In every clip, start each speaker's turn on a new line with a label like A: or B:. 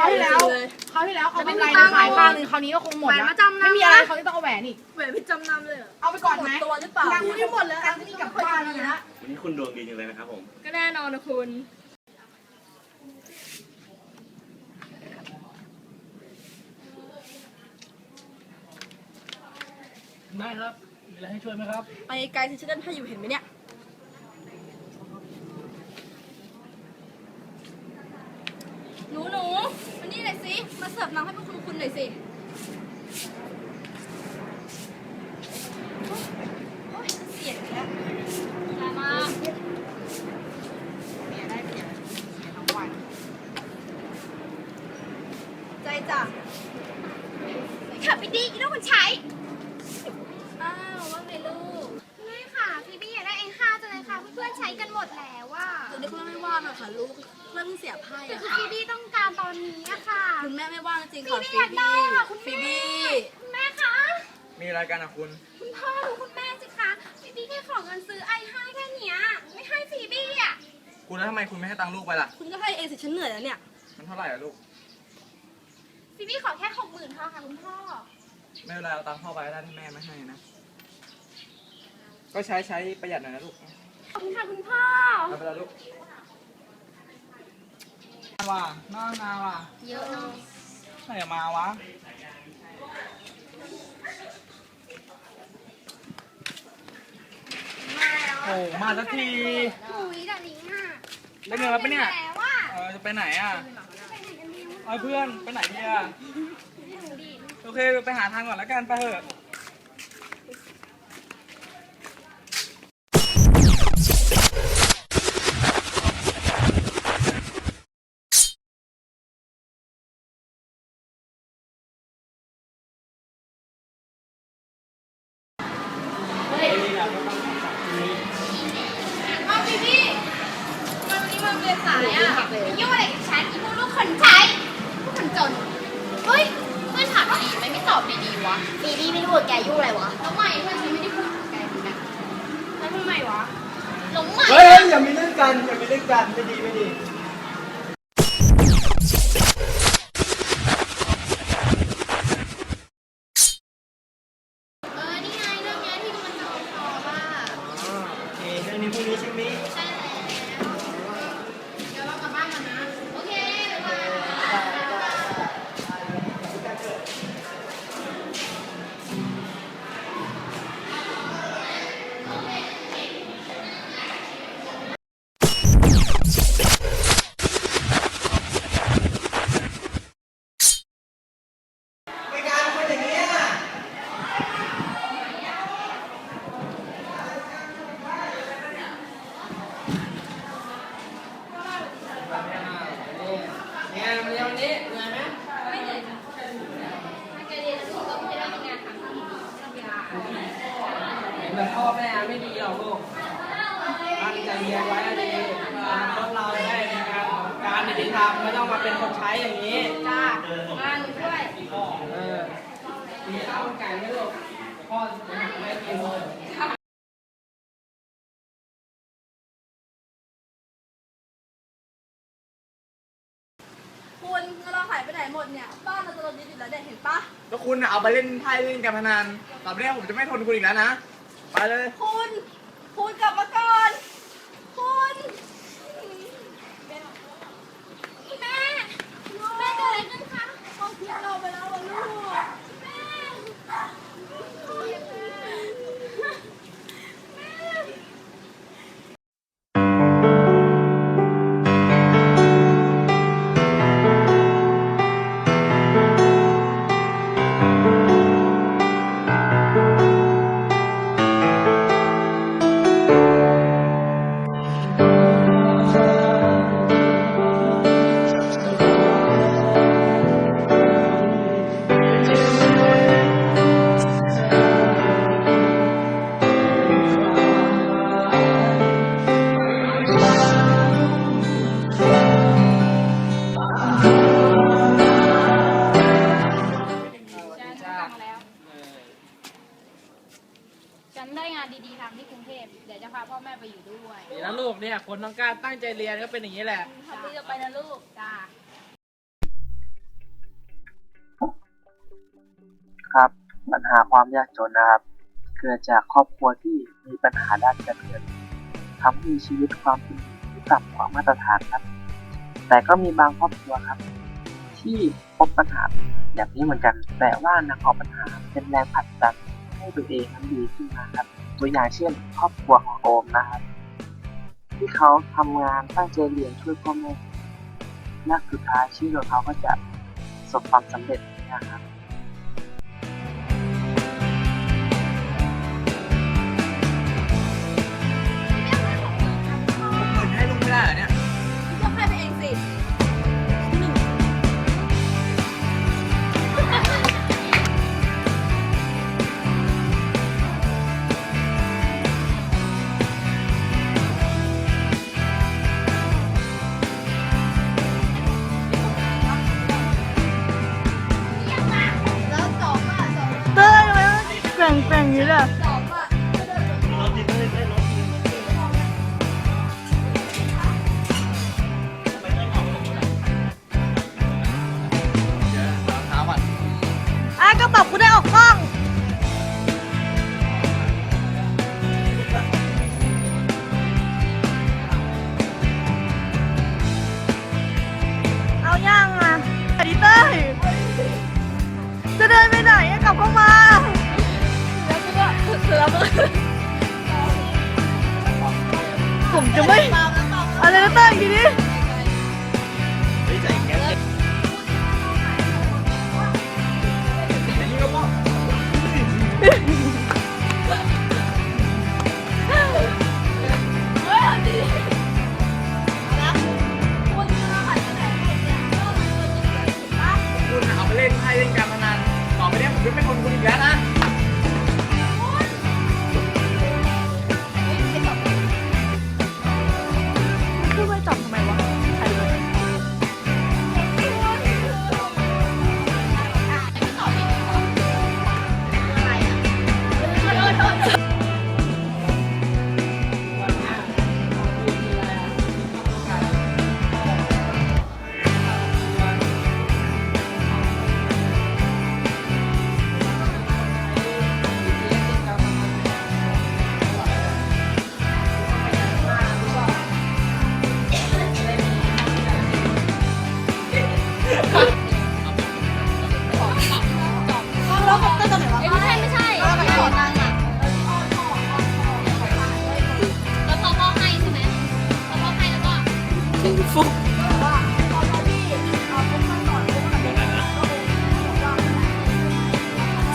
A: คราวที่แล้ว
B: เลย
A: คราวที่แล้วเอา
C: แต่ไม่
A: กำไร
C: มีตั
A: มาง
C: ค์
A: ขายข้างหนึงคราวนี้ก็คงหมด
C: แหวน
A: แล้ว
C: มาจำนำ
A: ไม่มีอะไร
C: นะ
A: เขาจะต้องเอาแหวนอีก
C: แหวนพี่จำนำเลยเหรอ
A: เอาไปก่อน
B: หม
A: ไหม
B: ดตัวหรือเปล่า
A: ตังค์ไม่หมดเลยตังค์ที่กลับบ้านเลยนะ
D: วันนี้คุณดวงดีจังเลยนะครับผม
C: ก็แน่นอนนะคุณ
E: ได้ครับมีอะไรให้ช่วยไหมครับ
B: ไปไกลที่ฉันเดินให้อยู่เห็นไหมเนี่ย หนูหนูมานี่หน่อยสิ มาเสิร์ฟน้ำให้พวกคุณคุณหน่อยสิ โอ๊ยเสียอีกแล้วมามา
A: เสียได้เสียเสียทั้งวัน
B: ใจจ้ะ
F: ขับไปดีอีลูกคนใช้
B: อ้าวว่าไงลูก
F: แม่ค่ะ พี่บี้อยากได้เองห้าจังเลยค่ะ เพื่อนๆใช้กันหมดแล้วว่า
B: ตอนนี้คุณแม่ไม่ว่างอะค่ะลูก เริ่มเสียไพ่
F: แต่
B: อะ
F: คือ
B: ค่ะ
F: พี่บี้ต้องการตอนนี้อะค่ะ
B: คุณแม่ไม่ว่างจริง
F: พี่
B: ค่ะ
F: บี้
B: ฟี
F: อยากได้
B: บี้
F: อะคุณ
B: ฟี
F: แม่
B: บี้
F: คุณแม่คะ
G: มีอะไรกันอะคุณ
F: คุณพ่อดูคุณแม่สิคะพี่บี้แค่ขอเงินซื้อไอห้าแค่เนี้ยไม่ให้ฟีบี้อะ
G: คุณแล้วทำไมคุณไม่ให้ตังค์ลูกไปล่ะ
B: คุณก็ให้เองสิฉันเหนื่อยแล้วเนี่ย
G: มันเท่าไหร่อะลูก
F: ฟีบี้ขอแค่หกหมื่นพอค่ะคุณพ่อ
G: ไม่เป็นไรเอาตังค์พ่อไปก็ได้ถ้าแม่ไม่ให้นะ ก็ใช้ใช้ประหยัดหน่อยนะลูก
F: ขอบคุณค่ะคุณพ่อ
G: เอาไปแล้วลูก ว่าน่านาว่ะ
F: เยอะเนาะ
G: ไหนจะมาวะ
F: มาแล้ว
G: โอ้มาสักที
F: อุ้ยเดี๋ยวนี้อะ
G: ได้เงินแล้วปะเนี่ย
F: แล้วอะ
G: เออจะไปไหนอะ
F: ไปไหนกันดีวะ
G: เอาเพื่อนไปไหนดีอะ
F: ไม่รู้ดิ
G: โอเคไปหาทางก่อนแล้วกันไปเถอะ
B: เรียนสายอะยุ่งอะไรกับฉันอีพวกลูกคนใช้ลูกคนจน เฮ้ยเพื่อนถามดีๆไม่ไม่ตอบดีๆวะ
F: บีบี้ไม่พูดแกยุ่งอะไรวะ
B: แล้วใหม่เพื่อนฉันไม่ได้พูดกับแกเหมือนกันแล้วทำไมวะหลงใหม่
G: เฮ้ยอย่ามีเรื่องกันอย่ามีเรื่องกันไม่ดีไม่ดี
B: ม่
G: ไม่
B: ดี
A: ห
B: รอ
A: กลูกตั้งใจเรียนไว้ให้ดีอนาคตเราจะได้ในการการในที่ทำไม่ต้องมาเป็นคนใช้อย่างนี้
B: จ้ามาหนูช่วย
A: เออมีข้าวมันไก่ไหมลูกพ่อจะหาไม่กินเลย
B: คุณเราหายไปไหนหมดเนี่ย บ้านเราจะโดนยึดอยู่แล้วเนี่ยเห็นปะ
G: แล้วคุณน่ะเอาไปเล่นไพ่เล่นการพนันต่อไปเนี้ผมจะไม่ทนคุณอีกแล้วนะ ไปเลย
B: คุณ คุณกลับมาก่อน คุณ ด้ว
F: ยดี
A: แล้วลูกเนี่ยคนต้องการตั้งใจเรียนก็เป็นอย่างนี้แหละ
F: ทำที่จะไปนะลูกจ้า
H: ครับ ปัญหาความยากจนนะครับ เกิดจากครอบครัวที่มีปัญหาด้านการเงินทำให้มีชีวิตความเป็นอยู่ที่ต่ำกว่ามาตรฐานครับ แต่ก็มีบางครอบครัวครับ ที่พบปัญหาแบบนี้เหมือนกัน แต่ว่านำเอาปัญหาเป็นแรงผลักดันให้ตัวเองนั้นดีขึ้นมาครับ ตัวอย่างเช่น ครอบครัวของโอมนะครับ ที่เขาทำงานตั้งใจเรียนช่วยพ่อแม่และสุดท้ายชีวิตของเขาก็จะประสบความสำเร็จนะครับ
B: 准备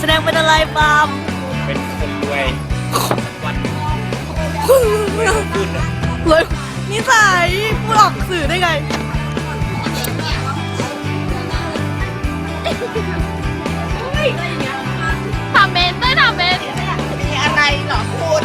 B: แสดง
I: เป็น
B: อะ
D: ไรปาล์มเป็นคนร
G: วยวันคุณรวยน
I: อะเลนิสัยพูดออกสื่อได้ไง ทำเมนไต้ทำเม
B: น มี
J: อะไร
D: เหรอ
J: คุณ